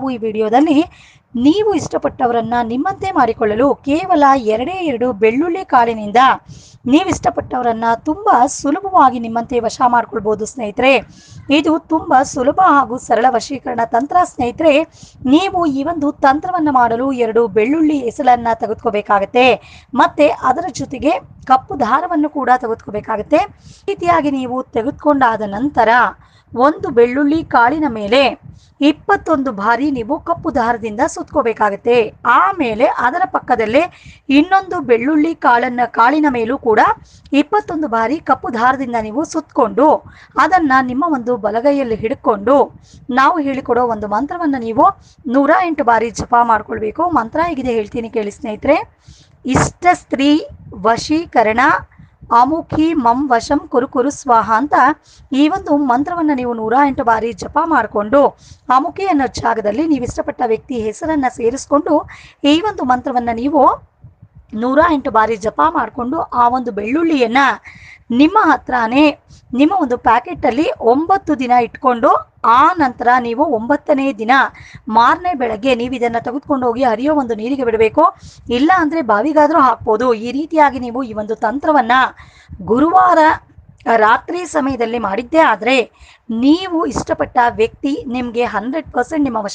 ನಾವು ಈ ವಿಡಿಯೋದಲ್ಲಿ ನೀವು ಇಷ್ಟಪಟ್ಟವರನ್ನ ನಿಮ್ಮಂತೆ ಮಾಡಿಕೊಳ್ಳಲು ಕೇವಲ ಎರಡೇ ಎರಡು ಬೆಳ್ಳುಳ್ಳಿ ಕಾಳಿನಿಂದ ನೀವು ಇಷ್ಟಪಟ್ಟವರನ್ನ ತುಂಬಾ ಸುಲಭವಾಗಿ ನಿಮ್ಮಂತೆ ವಶ ಮಾಡ್ಕೊಳ್ಬೋದು ಸ್ನೇಹಿತರೆ. ಇದು ತುಂಬಾ ಸುಲಭ ಹಾಗೂ ಸರಳ ವಶೀಕರಣ ತಂತ್ರ ಸ್ನೇಹಿತರೆ. ನೀವು ಈ ಒಂದು ತಂತ್ರವನ್ನ ಮಾಡಲು ಎರಡು ಬೆಳ್ಳುಳ್ಳಿ ಎಸಳನ್ನ ತೆಗೆದುಕೋಬೇಕಾಗತ್ತೆ. ಮತ್ತೆ ಅದರ ಜೊತೆಗೆ ಕಪ್ಪು ದಾರವನ್ನು ಕೂಡ ತೆಗೆದುಕೋಬೇಕಾಗತ್ತೆ. ರೀತಿಯಾಗಿ ನೀವು ತೆಗೆದುಕೊಂಡಾದ ನಂತರ ಒಂದು ಬೆಳ್ಳುಳ್ಳಿ ಕಾಳಿನ ಮೇಲೆ ಇಪ್ಪತ್ತೊಂದು ಬಾರಿ ನೀವು ಕಪ್ಪು ದಾರದಿಂದ ಸುತ್ಕೋಬೇಕಾಗತ್ತೆ. ಆಮೇಲೆ ಅದರ ಪಕ್ಕದಲ್ಲೇ ಇನ್ನೊಂದು ಬೆಳ್ಳುಳ್ಳಿ ಕಾಳನ್ನ, ಕಾಳಿನ ಮೇಲೂ ಕೂಡ ಇಪ್ಪತ್ತೊಂದು ಬಾರಿ ಕಪ್ಪು ದಾರದಿಂದ ನೀವು ಸುತ್ತಕೊಂಡು ಅದನ್ನ ನಿಮ್ಮ ಒಂದು ಬಲಗೈಯಲ್ಲಿ ಹಿಡ್ಕೊಂಡು ನಾವು ಹೇಳಿಕೊಡೋ ಒಂದು ಮಂತ್ರವನ್ನ ನೀವು ನೂರ ಎಂಟು ಬಾರಿ ಜಪ ಮಾಡ್ಕೊಳ್ಬೇಕು. ಮಂತ್ರ ಹೇಗಿದೆ ಹೇಳ್ತೀನಿ ಕೇಳಿ ಸ್ನೇಹಿತರೆ. ಇಷ್ಟ ಸ್ತ್ರೀ ವಶೀಕರಣ ಅಮುಖಿ ಮಂ ವಶಂ ಕುರು ಕುರು ಸ್ವಾಹ ಅಂತ ಈ ಒಂದು ಮಂತ್ರವನ್ನು ನೀವು ನೂರ ಎಂಟು ಬಾರಿ ಜಪ ಮಾಡಿಕೊಂಡು ಅಮುಖಿ ಅನ್ನೋ ಜಾಗದಲ್ಲಿ ನೀವು ಇಷ್ಟಪಟ್ಟ ವ್ಯಕ್ತಿ ಹೆಸರನ್ನ ಸೇರಿಸ್ಕೊಂಡು ಈ ಒಂದು ಮಂತ್ರವನ್ನು ನೀವು ನೂರ ಎಂಟು ಬಾರಿ ಜಪ ಮಾಡಿಕೊಂಡು ಆ ಒಂದು ಬೆಳ್ಳುಳ್ಳಿಯನ್ನ ನಿಮ್ಮ ಹತ್ರನೇ, ನಿಮ್ಮ ಒಂದು ಪ್ಯಾಕೆಟಲ್ಲಿ ಒಂಬತ್ತು ದಿನ ಇಟ್ಕೊಂಡು ಆ ನಂತರ ನೀವು ಒಂಬತ್ತನೇ ದಿನ ಮಾರನೇ ಬೆಳಗ್ಗೆ ನೀವು ಇದನ್ನ ತೆಗೆದುಕೊಂಡು ಹೋಗಿ ಹರಿಯೋ ಒಂದು ನೀರಿಗೆ ಬಿಡಬೇಕು. ಇಲ್ಲ ಅಂದ್ರೆ ಬಾವಿಗಾದರೂ ಹಾಕ್ಬೋದು. ಈ ರೀತಿಯಾಗಿ ನೀವು ಈ ಒಂದು ತಂತ್ರವನ್ನ ಗುರುವಾರ ರಾತ್ರಿ ಸಮಯದಲ್ಲಿ ಮಾಡಿದ್ದೇ ಆದರೆ ನೀವು ಇಷ್ಟಪಟ್ಟ ವ್ಯಕ್ತಿ ನಿಮಗೆ ಹಂಡ್ರೆಡ್ ಪರ್ಸೆಂಟ್ ನಿಮ್ಮ